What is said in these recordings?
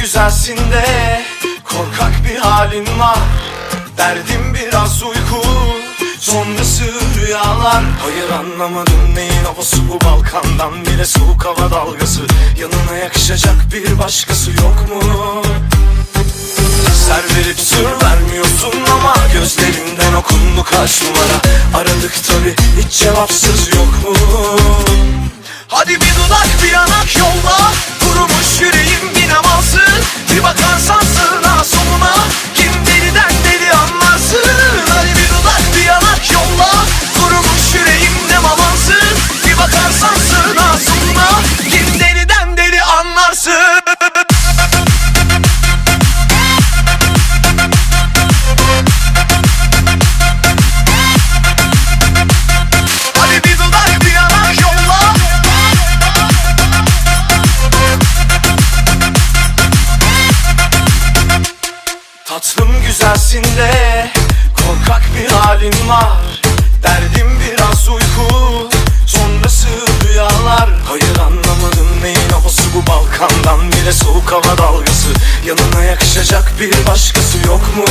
güzelsin de Korkak bir halin var. Derdim biraz uyku Sonrası rüyalar. Hayır anlamadım neyin havası. Bu Balkandan bile soğuk hava dalgası. Yanına yakışacak bir başkası yok mu? Ser verip sır vermiyorsun ama Gözlerinden okundu kaç numara. Aradık tabi hiç cevapsız Tatlım güzelsin de Korkak bir halin var. Derdim biraz uyku Sonrası rüyalar. Hayır anlamadım neyin havası bu Balkandan. Bile soğuk hava dalgası. Yanına yakışacak bir başkası yok mu?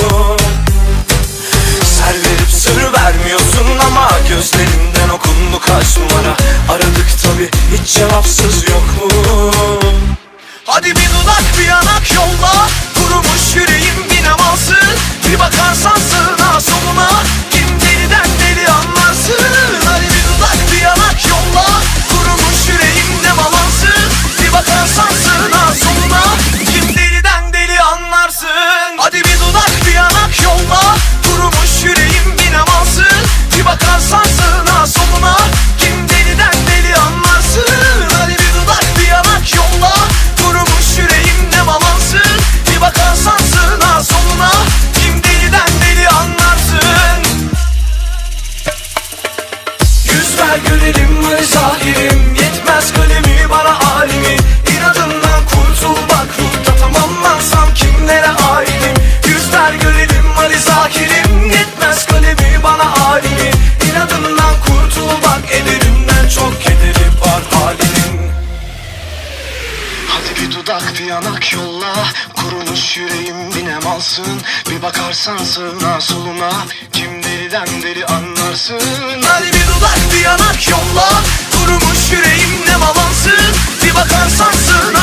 Ser verip sır vermiyorsun ama Gözlerinden okundu kaç numara. Aradık tabi hiç cevapsız yok mu? Hadi bir dudak bir yanak yolla. Kurumuş yüreğim bin amansın Bir bakarsan sığına soluna Hadi bir dudak bir yanak yolla Kurumuş yüreğim binem alsın Bir bakarsan sağına soluna Kim deliden deli anlarsın. Hadi bir dudak bir yanak yolla Kurumuş yüreğim ne malansın. Bir bakarsan sığına